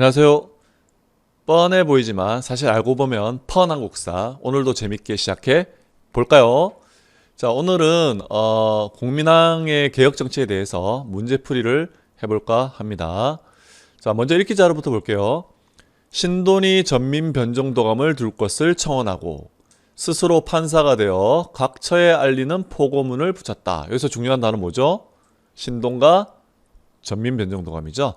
안녕하세요. 뻔해 보이지만 사실 알고 보면 펀한국사 오늘도 재밌게 시작해 볼까요? 자 오늘은 어, 국민항의 개혁 정치에 대해서 문제풀이를 해볼까 합니다. 자 먼저 읽기 자료부터 볼게요. 신돈이 전민 변정도감을 둘 것을 청원하고 스스로 판사가 되어 각 처에 알리는 포고문을 붙였다. 여기서 중요한 단어 뭐죠? 신돈과 전민 변정도감이죠.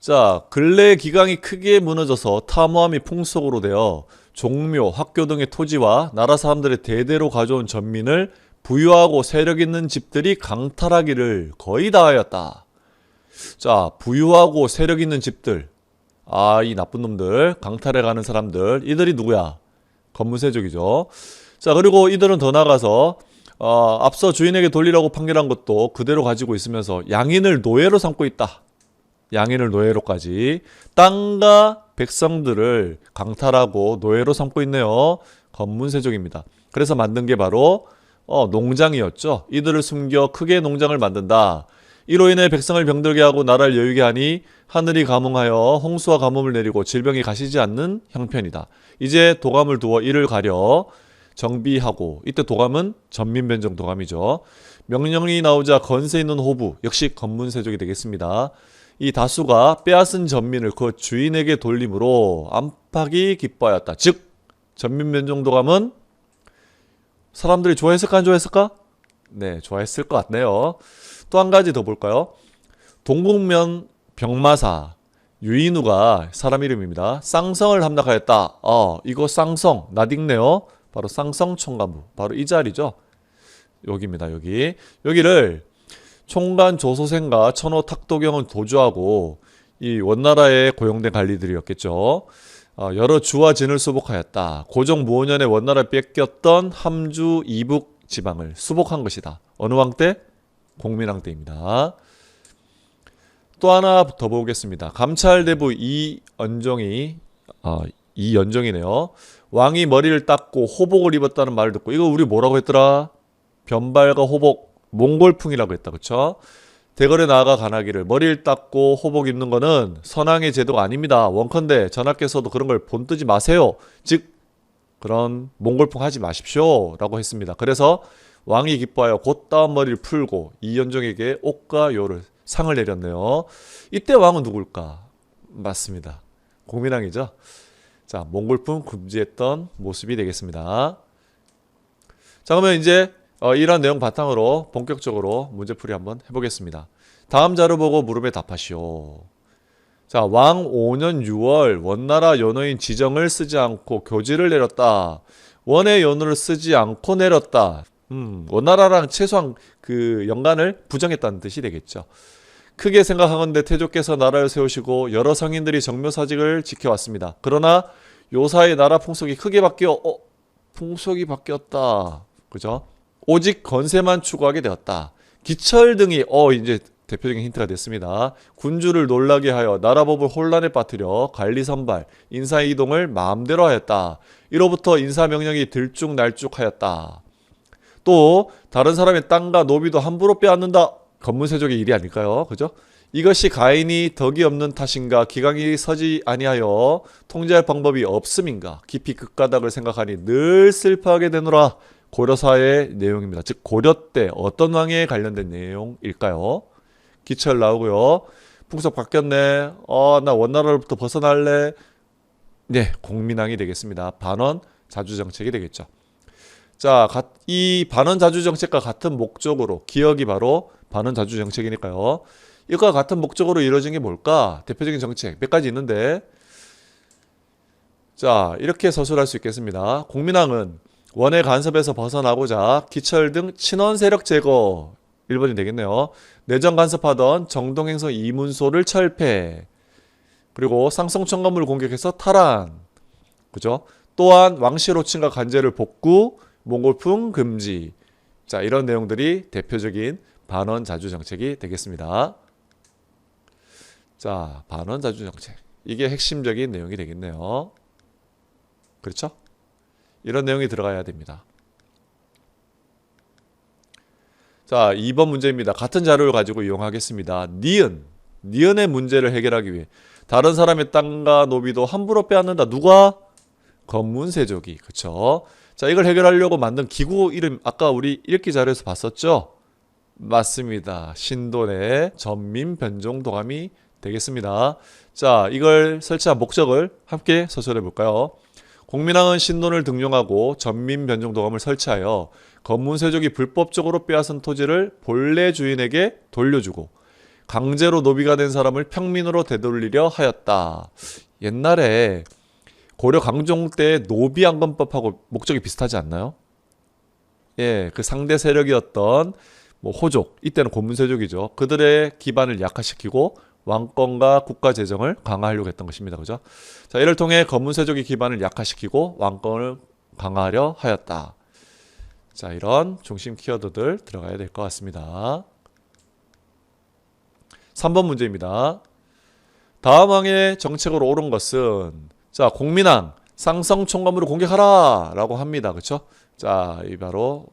자, 근래 기강이 크게 무너져서 탐험이 풍속으로 되어 종묘, 학교 등의 토지와 나라 사람들의 대대로 가져온 전민을 부유하고 세력 있는 집들이 강탈하기를 거의 다 하였다. 자, 부유하고 세력 있는 집들. 아, 이 나쁜 놈들, 강탈해 가는 사람들. 이들이 누구야? 건문세족이죠. 자, 그리고 이들은 더 나가서 어, 앞서 주인에게 돌리라고 판결한 것도 그대로 가지고 있으면서 양인을 노예로 삼고 있다. 양인을 노예로까지 땅과 백성들을 강탈하고 노예로 삼고 있네요. 건문세족입니다. 그래서 만든 게 바로 어, 농장이었죠. 이들을 숨겨 크게 농장을 만든다. 이로 인해 백성을 병들게 하고 나라를 여유게 하니 하늘이 감흥하여 홍수와 가뭄을 내리고 질병이 가시지 않는 형편이다. 이제 도감을 두어 이를 가려 정비하고 이때 도감은 전민변정 도감이죠. 명령이 나오자 건세 있는 호부 역시 건문세족이 되겠습니다. 이 다수가 빼앗은 전민을 그 주인에게 돌림으로 안팎이 기뻐하였다. 즉 전민변정도감은 사람들이 좋아했을까 안 좋아했을까? 네, 좋아했을 것 같네요. 또 한 가지 더 볼까요? 동국면 병마사 유인우가 사람 이름입니다. 쌍성을 함락하였다. 어, 이거 쌍성 나딕네요. 바로 쌍성 총관부. 바로 이 자리죠. 여기입니다. 여기 여기를 총관 조소생과 천호 탁도경은 도주하고 이 원나라에 고용된 관리들이었겠죠. 어, 여러 주와 진을 수복하였다. 고종 무오년에 원나라 뺏겼던 함주 이북 지방을 수복한 것이다. 어느 왕 때? 공민왕 때입니다. 또 하나 더 보겠습니다. 감찰대부 이연정이 어, 이연정이네요. 왕이 머리를 닦고 호복을 입었다는 말을 듣고 이거 우리 뭐라고 했더라? 변발과 호복 몽골풍이라고 했다. 그쵸? 대궐에 나아가 가나기를 머리를 닦고 호복 입는 거는 선왕의 제도가 아닙니다. 원컨대 전하께서도 그런 걸 본뜨지 마세요. 즉 그런 몽골풍 하지 마십시오. 라고 했습니다. 그래서 왕이 기뻐하여 곧 다운 머리를 풀고 이연정에게 옥과 요를 상을 내렸네요. 이때 왕은 누굴까? 맞습니다. 공민왕이죠. 자, 몽골풍 금지했던 모습이 되겠습니다. 자, 그러면 이제 어, 이런 내용 바탕으로 본격적으로 문제풀이 한번 해보겠습니다. 다음 자료 보고 물음에 답하시오. 자, 왕 5년 6월 원나라 연호인 지정을 쓰지 않고 교지를 내렸다. 원의 연호를 쓰지 않고 내렸다. 음, 원나라랑 최소한 그 연간을 부정했다는 뜻이 되겠죠. 크게 생각하건대 태조께서 나라를 세우시고 여러 성인들이 정묘사직을 지켜왔습니다. 그러나 요사의 나라 풍속이 크게 바뀌어 어, 풍속이 바뀌었다. 그죠? 오직 건세만 추구하게 되었다. 기철 등이 어 이제 대표적인 힌트가 됐습니다. 군주를 놀라게 하여 나라법을 혼란에 빠뜨려 관리 선발, 인사 이동을 마음대로 하였다. 이로부터 인사 명령이 들쭉날쭉하였다. 또 다른 사람의 땅과 노비도 함부로 빼앗는다. 건문세족의 일이 아닐까요? 그죠? 이것이 가인이 덕이 없는 탓인가 기강이 서지 아니하여 통제할 방법이 없음인가 깊이 극가닥을 생각하니 늘 슬퍼하게 되노라 고려사의 내용입니다. 즉 고려 때 어떤 왕에 관련된 내용일까요? 기철 나오고요. 풍속 바뀌었네. 어, 나 원나라로부터 벗어날래. 네, 공민왕이 되겠습니다. 반원 자주 정책이 되겠죠. 자, 가- 이 반원 자주 정책과 같은 목적으로 기억이 바로 반원 자주 정책이니까요. 이것과 같은 목적으로 이루어진 게 뭘까? 대표적인 정책 몇 가지 있는데 자, 이렇게 서술할 수 있겠습니다. 공민왕은 원의 간섭에서 벗어나고자 기철 등 친원 세력 제거 1번이 되겠네요. 내정 간섭하던 정동행성 이문소를 철폐. 그리고 쌍성청관물을 공격해서 탈환. 그죠? 또한 왕실 호칭과 간제를 복구, 몽골풍 금지. 자, 이런 내용들이 대표적인 반원 자주 정책이 되겠습니다. 자, 반원 자주 정책. 이게 핵심적인 내용이 되겠네요. 그렇죠? 이런 내용이 들어가야 됩니다. 자, 2번 문제입니다. 같은 자료를 가지고 이용하겠습니다. 니은. 니은의 문제를 해결하기 위해 다른 사람의 땅과 노비도 함부로 빼앗는다. 누가? 검문세족이. 그쵸? 자, 이걸 해결하려고 만든 기구 이름 아까 우리 읽기 자료에서 봤었죠? 맞습니다. 신돈의 전민 변종 도감이 되겠습니다. 자, 이걸 설치한 목적을 함께 서술해 볼까요? 공민왕은 신돈을 등용하고 전민변종도감을 설치하여 검문세족이 불법적으로 빼앗은 토지를 본래 주인에게 돌려주고 강제로 노비가 된 사람을 평민으로 되돌리려 하였다. 옛날에 고려 강종 때 노비안건법하고 목적이 비슷하지 않나요? 예, 그 상대 세력이었던 뭐 호족, 이때는 고문세족이죠. 그들의 기반을 약화시키고 왕권과 국가 재정을 강화하려고 했던 것입니다. 그죠? 자, 이를 통해 검문세족의 기반을 약화시키고 왕권을 강화하려 하였다. 자, 이런 중심 키워드들 들어가야 될 것 같습니다. 3번 문제입니다. 다음 왕의 정책으로 옳은 것은 자, 공민왕 쌍성 총검으로 공격하라 라고 합니다. 그렇죠? 자, 이 바로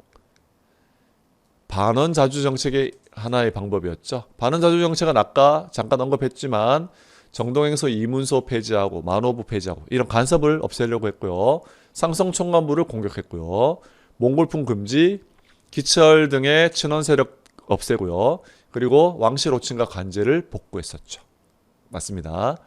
반원 자주 정책의 하나의 방법이었죠. 반원 자주 정책은 아까 잠깐 언급했지만 정동행서 이문소 폐지하고 만호부 폐지하고 이런 간섭을 없애려고 했고요. 쌍성 총관부를 공격했고요. 몽골풍 금지, 기철 등의 친원 세력 없애고요. 그리고 왕실 호칭과 관제를 복구했었죠. 맞습니다.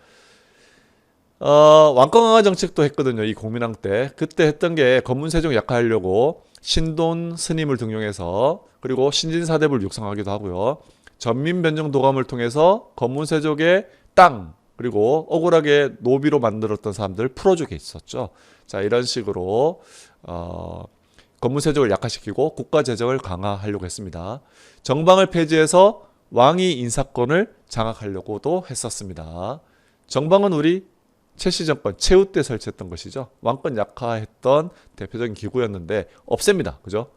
어, 왕권 강화 정책도 했거든요. 이 공민왕 때. 그때 했던 게 검문세종 약화하려고 신돈 스님을 등용해서 그리고 신진사대부를 육성하기도 하고요. 전민변정 도감을 통해서 검문세족의 땅 그리고 억울하게 노비로 만들었던 사람들 풀어주게 있었죠. 자 이런 식으로 어, 검문세족을 약화시키고 국가 재정을 강화하려고 했습니다. 정방을 폐지해서 왕위 인사권을 장악하려고도 했었습니다. 정방은 우리 최씨 정권 최후 때 설치했던 것이죠. 왕권 약화했던 대표적인 기구였는데 없앱니다. 그죠?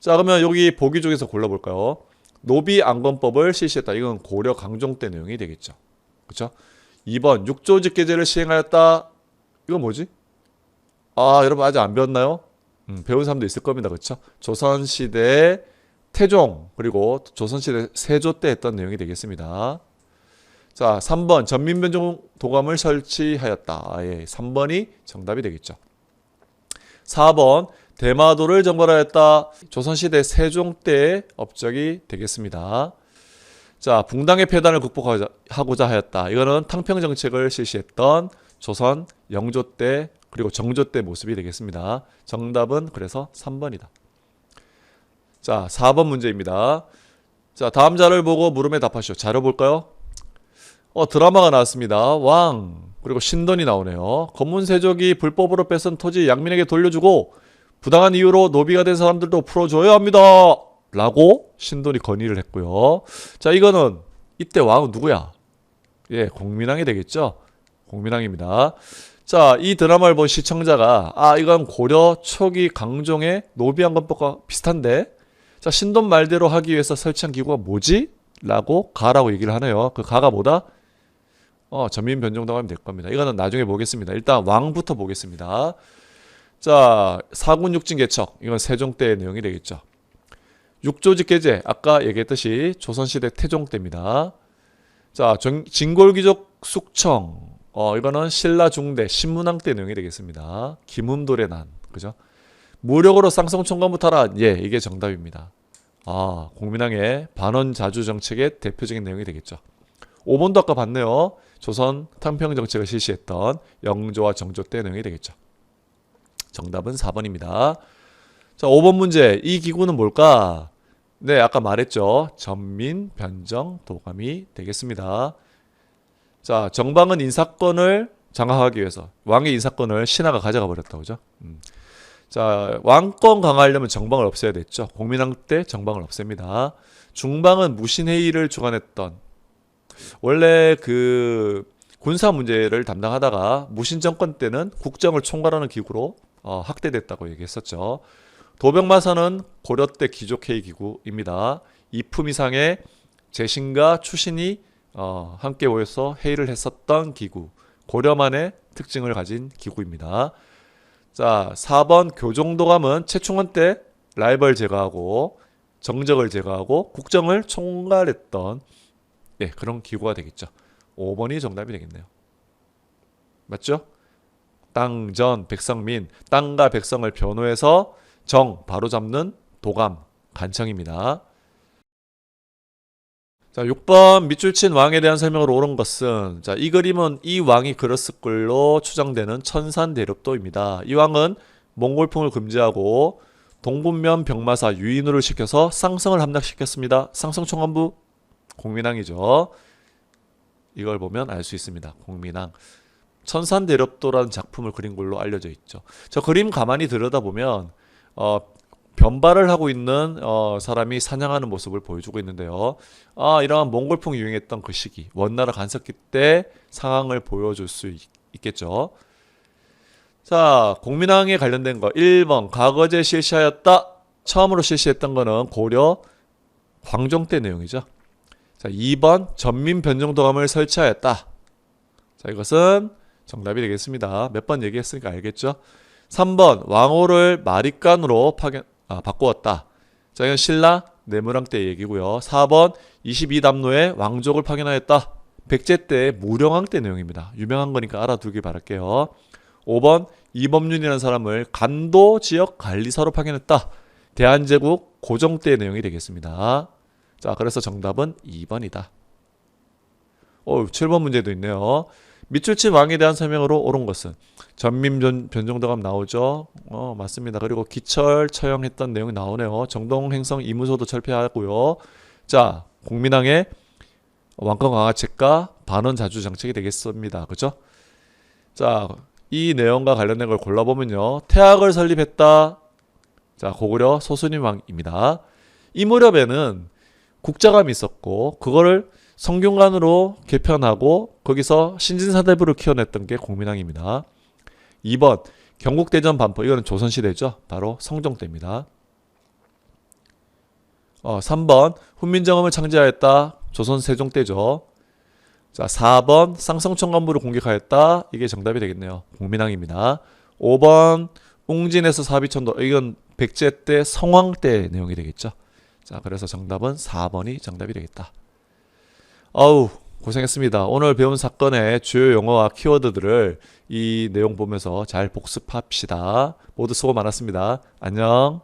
자 그러면 여기 보기 중에서 골라볼까요? 노비 안건법을 실시했다. 이건 고려 강종 때 내용이 되겠죠. 그렇죠? 2번 육조직계제를 시행하였다. 이건 뭐지? 아 여러분 아직 안 배웠나요? 음, 배운 사람도 있을 겁니다. 그렇죠? 조선시대 태종 그리고 조선시대 세조 때 했던 내용이 되겠습니다. 자, 3번 전민변종 도감을 설치하였다. 아, 예, 3번이 정답이 되겠죠. 4번 대마도를 정벌하였다. 조선시대 세종 때의 업적이 되겠습니다. 자, 붕당의 폐단을 극복하고자 하였다. 이거는 탕평 정책을 실시했던 조선 영조 때 그리고 정조 때 모습이 되겠습니다. 정답은 그래서 3번이다. 자, 4번 문제입니다. 자, 다음 자를 보고 물음에 답하시오. 자료 볼까요? 어, 드라마가 나왔습니다. 왕 그리고 신돈이 나오네요. 검문세족이 불법으로 뺏은 토지 양민에게 돌려주고 부당한 이유로 노비가 된 사람들도 풀어줘야 합니다. 라고 신돈이 건의를 했고요. 자 이거는 이때 왕은 누구야? 예, 공민왕이 되겠죠. 공민왕입니다. 자, 이 드라마를 본 시청자가 아 이건 고려 초기 강종의 노비안건법과 비슷한데 자 신돈 말대로 하기 위해서 설치한 기구가 뭐지? 라고 가라고 얘기를 하네요. 그 가가 뭐다? 어, 전민 변종당하면 될 겁니다. 이거는 나중에 보겠습니다. 일단 왕부터 보겠습니다. 자, 사군 육진 개척. 이건 세종 때의 내용이 되겠죠. 육조직 계제. 아까 얘기했듯이 조선시대 태종 때입니다. 자, 정, 진골귀족 숙청. 어, 이거는 신라 중대 신문왕 때 내용이 되겠습니다. 김음돌의 난. 그죠? 무력으로 쌍성총관부터라. 예, 이게 정답입니다. 아, 공민왕의 반원 자주 정책의 대표적인 내용이 되겠죠. 5번도 아까 봤네요. 조선 탕평 정책을 실시했던 영조와 정조 때 내용이 되겠죠. 정답은 4번입니다. 자, 5번 문제. 이 기구는 뭘까? 네, 아까 말했죠. 전민 변정 도감이 되겠습니다. 자, 정방은 인사권을 장악하기 위해서 왕의 인사권을 신하가 가져가 버렸다 그죠? 음. 자, 왕권 강화하려면 정방을 없애야 됐죠. 공민왕 때 정방을 없앱니다. 중방은 무신회의를 주관했던 원래 그 군사 문제를 담당하다가 무신 정권 때는 국정을 총괄하는 기구로 어, 확대됐다고 얘기했었죠. 도병마사는 고려 때 귀족회의 기구입니다. 이품 이상의 재신과 추신이 어, 함께 모여서 회의를 했었던 기구, 고려만의 특징을 가진 기구입니다. 자, 4번 교종도감은 최충원 때 라이벌 제거하고 정적을 제거하고 국정을 총괄했던 예, 그런 기구가 되겠죠. 5번이 정답이 되겠네요. 맞죠? 땅전 백성민 땅과 백성을 변호해서 정 바로 잡는 도감 간청입니다. 자, 6번 밑줄 친 왕에 대한 설명으로 옳은 것은 자, 이 그림은 이 왕이 그렸을 걸로 추정되는 천산대렵도입니다. 이 왕은 몽골풍을 금지하고 동분면 병마사 유인우를 시켜서 쌍성을 함락시켰습니다. 쌍성총관부 공민왕이죠. 이걸 보면 알 수 있습니다. 공민왕. 천산대렵도라는 작품을 그린 걸로 알려져 있죠. 저 그림 가만히 들여다보면 어, 변발을 하고 있는 어, 사람이 사냥하는 모습을 보여주고 있는데요. 아, 이러한 몽골풍이 유행했던 그 시기, 원나라 간섭기 때 상황을 보여줄 수 있, 있겠죠. 자, 공민왕에 관련된 거 1번 과거제 실시하였다. 처음으로 실시했던 거는 고려 광종 때 내용이죠. 자, 2번 전민 변종도감을 설치하였다. 자, 이것은 정답이 되겠습니다. 몇 번 얘기했으니까 알겠죠? 3번 왕호를 마립간으로 파견 아, 바꾸었다. 자, 이건 신라 내무랑 때 얘기고요. 4번 22담로에 왕족을 파견하였다. 백제 때 무령왕 때 내용입니다. 유명한 거니까 알아두길 바랄게요. 5번 이범윤이라는 사람을 간도 지역 관리사로 파견했다. 대한제국 고종 때 내용이 되겠습니다. 자, 그래서 정답은 2번이다. 어, 7번 문제도 있네요. 밑줄 친 왕에 대한 설명으로 옳은 것은 전민 변, 변종도감 나오죠. 어, 맞습니다. 그리고 기철 처형했던 내용이 나오네요. 정동 행성 이무소도 철폐하고요. 자, 공민왕의 왕권 강화책과 반원 자주 정책이 되겠습니다. 그죠? 자, 이 내용과 관련된 걸 골라보면요. 태학을 설립했다. 자, 고구려 소순임 왕입니다. 이 무렵에는 국자감이 있었고 그거를 성균관으로 개편하고 거기서 신진사대부를 키워냈던 게 공민왕입니다. 2번 경국대전 반포 이거는 조선시대죠. 바로 성종 때입니다. 어, 3번 훈민정음을 창제하였다. 조선 세종 때죠. 자, 4번 쌍성청관부를 공격하였다. 이게 정답이 되겠네요. 공민왕입니다. 5번 웅진에서 사비천도 이건 백제 때 성왕 때 내용이 되겠죠. 자, 그래서 정답은 4번이 정답이 되겠다. 아우 고생했습니다. 오늘 배운 사건의 주요 용어와 키워드들을 이 내용 보면서 잘 복습합시다. 모두 수고 많았습니다. 안녕.